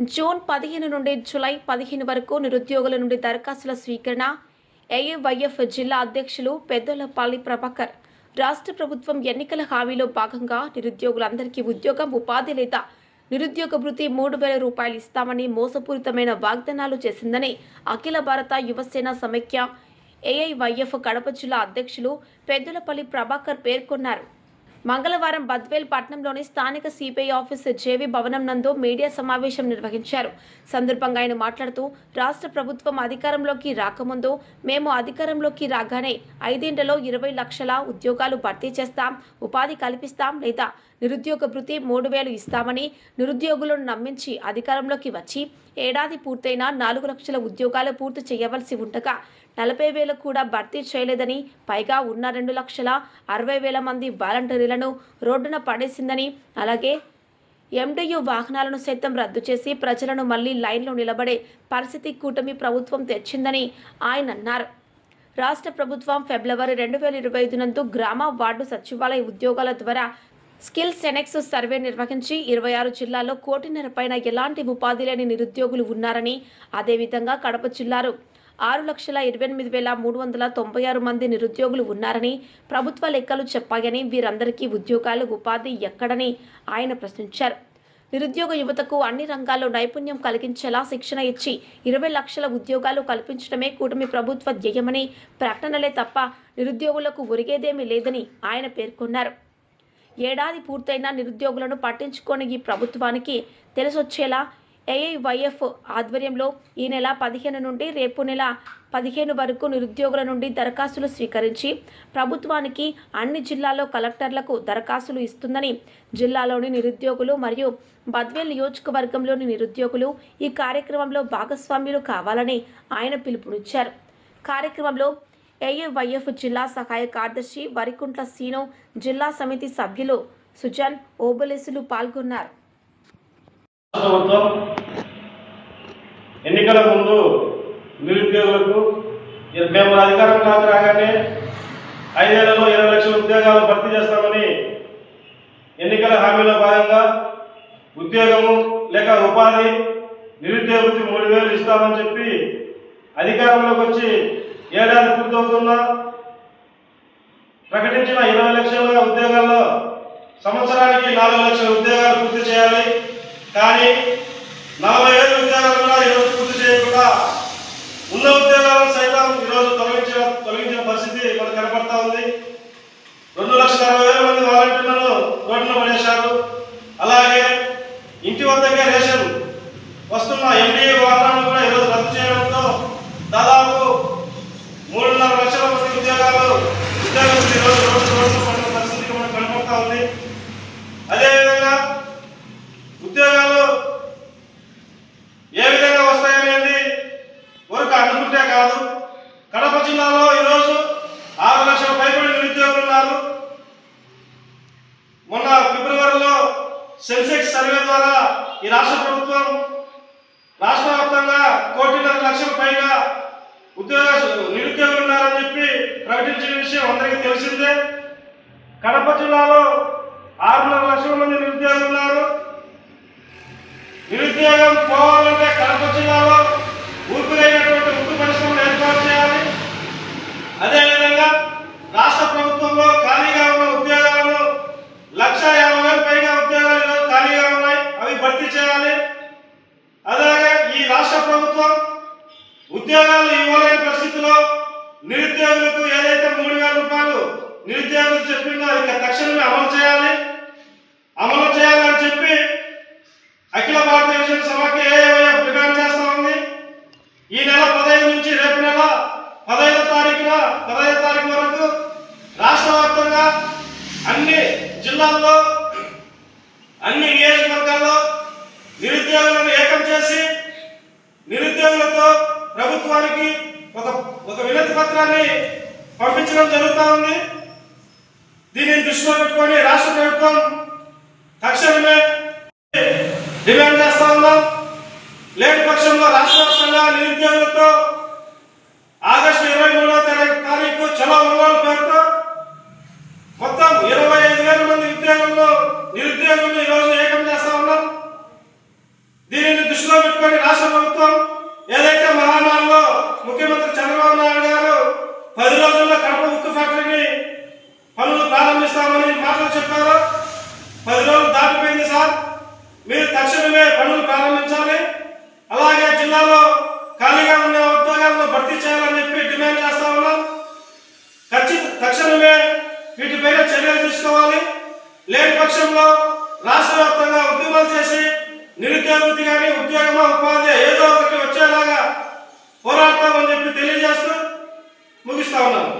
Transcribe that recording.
June పదిహేను నుండి July పదిహేను వరకు నిరుద్యోగుల నుండి దరఖాస్తుల స్వీకరణ. ఏఏవైఎఫ్ జిల్లా అధ్యక్షులు పెద్దోలపల్లి ప్రభాకర్. రాష్ట్ర ప్రభుత్వం ఎన్నికల హామీలో భాగంగా నిరుద్యోగులందరికీ ఉద్యోగం ఉపాధి లేదా నిరుద్యోగ భృతి మూడు వేల రూపాయలు ఇస్తామని మోసపూరితమైన వాగ్దానాలు చేసిందని అఖిల భారత యువసేన సమైక్య ఏఐవైఎఫ్ కడప జిల్లా అధ్యక్షులు పెద్దలపల్లి ప్రభాకర్ పేర్కొన్నారు. మంగళవారం బద్వేల్ పట్టణంలోని స్థానిక సిపిఐ ఆఫీస్ జేవి భవనం నందు మీడియా సమావేశం నిర్వహించారు. సందర్భంగా ఆయన మాట్లాడుతూ రాష్ట్ర ప్రభుత్వం అధికారంలోకి రాకముందు మేము అధికారంలోకి రాగానే ఐదేండ్లలో ఇరవై లక్షల ఉద్యోగాలు భర్తీ చేస్తాం ఉపాధి కల్పిస్తాం లేదా నిరుద్యోగ భృతి మూడు వేలు ఇస్తామని నిరుద్యోగులను నమ్మించి అధికారంలోకి వచ్చి ఏడాది పూర్తయినా నాలుగు లక్షల ఉద్యోగాలు పూర్తి చేయవలసి ఉండగా నలభై వేలు కూడా భర్తీ చేయలేదని పైగా ఉన్న రెండు లక్షల అరవై వేల మంది వాలంటీర్లను రోడ్డున పడేసిందని అలాగే ఎండియు వాహనాలను సైతం రద్దు చేసి ప్రజలను మళ్ళీ లైన్లో నిలబడే పరిస్థితి కూటమి ప్రభుత్వం తెచ్చిందని ఆయన అన్నారు. రాష్ట్ర ప్రభుత్వం ఫిబ్రవరి రెండు వేల ఇరవై ఐదు నందు గ్రామ వార్డు సచివాలయ ఉద్యోగాల ద్వారా స్కిల్ సెనెక్స్ సర్వే నిర్వహించి ఇరవై ఆరు జిల్లాల్లో కోటిన్నర పైన ఎలాంటి ఉపాధి లేని నిరుద్యోగులు ఉన్నారని అదేవిధంగా కడప జిల్లాలో ఆరు లక్షల ఇరవై ఎనిమిది వేల మూడు వందల తొంభై ఆరు మంది నిరుద్యోగులు ఉన్నారని ప్రభుత్వ లెక్కలు చెప్పాయని వీరందరికీ ఉద్యోగాలు ఉపాధి ఎక్కడని ఆయన ప్రశ్నించారు. నిరుద్యోగ యువతకు అన్ని రంగాల్లో నైపుణ్యం కలిగించేలా శిక్షణ ఇచ్చి ఇరవై లక్షల ఉద్యోగాలు కల్పించడమే కూటమి ప్రభుత్వ ధ్యేయమని ప్రకటనలే తప్ప నిరుద్యోగులకు ఒరిగేదేమీ లేదని ఆయన పేర్కొన్నారు. ఏడాది పూర్తయిన నిరుద్యోగులను పట్టించుకోని ఈ ప్రభుత్వానికి తెలిసొచ్చేలా ఏఐవైఎఫ్ ఆధ్వర్యంలో ఈ నెల పదిహేను నుండి రేపు నెల పదిహేను వరకు నిరుద్యోగుల నుండి దరఖాస్తులు స్వీకరించి ప్రభుత్వానికి అన్ని జిల్లాల్లో కలెక్టర్లకు దరఖాస్తులు ఇస్తుందని జిల్లాలోని నిరుద్యోగులు మరియు బద్వేల్ నియోజకవర్గంలోని నిరుద్యోగులు ఈ కార్యక్రమంలో భాగస్వామ్యులు కావాలని ఆయన పిలుపునిచ్చారు. కార్యక్రమంలో ఏఏవైఎఫ్ జిల్లా సహాయ కార్యదర్శి వరికుంట్ల సీను జిల్లా సమితి సభ్యులు సుజన్ ఓబలేసులు పాల్గొన్నారు. ప్రభుత్వం ఎన్నికల ముందు నిరుద్యోగులకు మేము మేము అధికారంలోకి రాగానే ఐదేళ్ళలో ఇరవై లక్షల ఉద్యోగాలు భర్తీ చేస్తామని ఎన్నికల హామీలో భాగంగా ఉద్యోగము లేక ఉపాధి నిరుద్యోగికి మూడు వేలు ఇస్తామని చెప్పి అధికారంలోకి వచ్చి ఏడాది పూర్తవుతున్నా ప్రకటించిన ఇరవై లక్షల ఉద్యోగాల్లో సంవత్సరానికి నాలుగు లక్షల ఉద్యోగాలు పూర్తి చేయాలి. కానీ నలభై ఏడు ఉద్యోగాలు కూడా ఈరోజు పూర్తి చేయకుండా ఉన్న ఉద్యోగాలను సైతం ఈరోజు తొలగించిన తొలగించిన పరిస్థితి మనకు కనపడతా ఉంది. రెండు లక్షల అరవై వేల మంది వాలంటీర్లను రోడ్డున పడేశారు. అలాగే ఇంటి వద్దకే రేషన్ వస్తున్న ఎన్డీఏ వాహనాలను కూడా ఈరోజు రద్దు చేయడంతో దాదాపు మూడున్నర లక్షల మంది ఉద్యోగాలు ఉద్యోగస్తులు ఈరోజు రోడ్డు రోడ్డు పడిన పరిస్థితి మనకు కనపడతా ఉంది అదేవిధంగా ఉద్యోగాలు ఏ విధంగా వస్తాయనేది ఊరికి అనుకుంటే కాదు కడప జిల్లాలో ఈరోజు ఆరు లక్షల పైబడి నిరుద్యోగులు ఉన్నారు మొన్న ఫిబ్రవరిలో సెన్సెక్స్ సర్వే ద్వారా ఈ రాష్ట్ర ప్రభుత్వం రాష్ట్ర వ్యాప్తంగా కోటిన్నర లక్షల పైగా ఉద్యోగ నిరుద్యోగులు ఉన్నారని చెప్పి ప్రకటించిన విషయం అందరికీ తెలిసిందే. కడప జిల్లాలో ఆరున్నర లక్షల మంది నిరుద్యోగులు ఉన్నారు. నిరుద్యోగం పోవాలి కడప జిల్లాలో ఊపిరైనటువంటి ఉక్కు పరిశ్రమలు ఏర్పాటు చేయాలి అదేవిధంగా రాష్ట్ర ప్రభుత్వంలో ఖాళీగా ఉన్న ఉద్యోగాలను లక్ష యాభై వేల పైగా ఉద్యోగాలు ఈరోజు ఖాళీగా ఉన్నాయి అవి భర్తీ చేయాలి అలాగే ఈ రాష్ట్ర ప్రభుత్వం ఉద్యోగాలు ఇవ్వలేని పరిస్థితిలో నిరుద్యోగులకు ఏదైతే మూడు వేల రూపాయలు నిరుద్యోగులు చెప్పిందో ఇక తక్షణమే అమలు చేయాలి. అమలు చేయాలని చెప్పి అఖిల భారత విజయ సభకి ఏఐవైఎఫ్ డిమాండ్ చేస్తా ఉంది. ఈ నెల పదహైదు నుంచి రేపు నెల పదహైదో తారీఖున పదహైదో తారీఖు వరకు రాష్ట్ర వ్యాప్తంగా అన్ని జిల్లాల్లో అన్ని నియోజకవర్గాల్లో నిరుద్యోగులను ఏకం చేసి నిరుద్యోగులతో ప్రభుత్వానికి ఒక ఒక వినతి పత్రాన్ని పంపించడం జరుగుతూ ఉంది. దీనిని దృష్టిలో పెట్టుకొని రాష్ట్ర ప్రభుత్వం తక్షణమే డిమాండ్ చేస్తా ఉన్నాం. లేని పక్షంలో రాష్ట్ర వ్యాప్తంగా నిరుద్యోగులతో ఆగస్టు ఇరవై మూడవ తారీఖు చలో ఉండాలి పేరుతో మొత్తం ఇరవై ఐదు వేల మంది ఉద్యోగంలో నిరుద్యోగులను ఈరోజు ఏకం చేస్తా ఉన్నాం. దీనిని దృష్టిలో పెట్టుకొని రాష్ట్ర ప్రభుత్వం ఏదైతే మహానాడులో ముఖ్యమంత్రి చంద్రబాబు నాయుడు గారు పది రోజుల్లో కడప ఉక్కు ఫ్యాక్టరీని పనులు ప్రారంభిస్తామని మాటలు చెప్పారు పది రోజులు దాటిపోయింది సార్. మీరు తక్షణమే పనులు ప్రారంభించాలి. అలాగే జిల్లాలో ఖాళీగా ఉన్న ఉద్యోగాలను భర్తీ చేయాలని చెప్పి డిమాండ్ చేస్తా ఉన్నాం. ఖచ్చిత తక్షణమే వీటిపైన చర్యలు తీసుకోవాలి. లేని పక్షంలో రాష్ట్ర వ్యాప్తంగా ఉద్యమాలు చేసి నిరుద్యోగ కానీ ఉద్యోగమా ఉపాధి ఏదో ఒకటి వచ్చేలాగా పోరాడతామని చెప్పి తెలియజేస్తూ ముగిస్తా ఉన్నాను.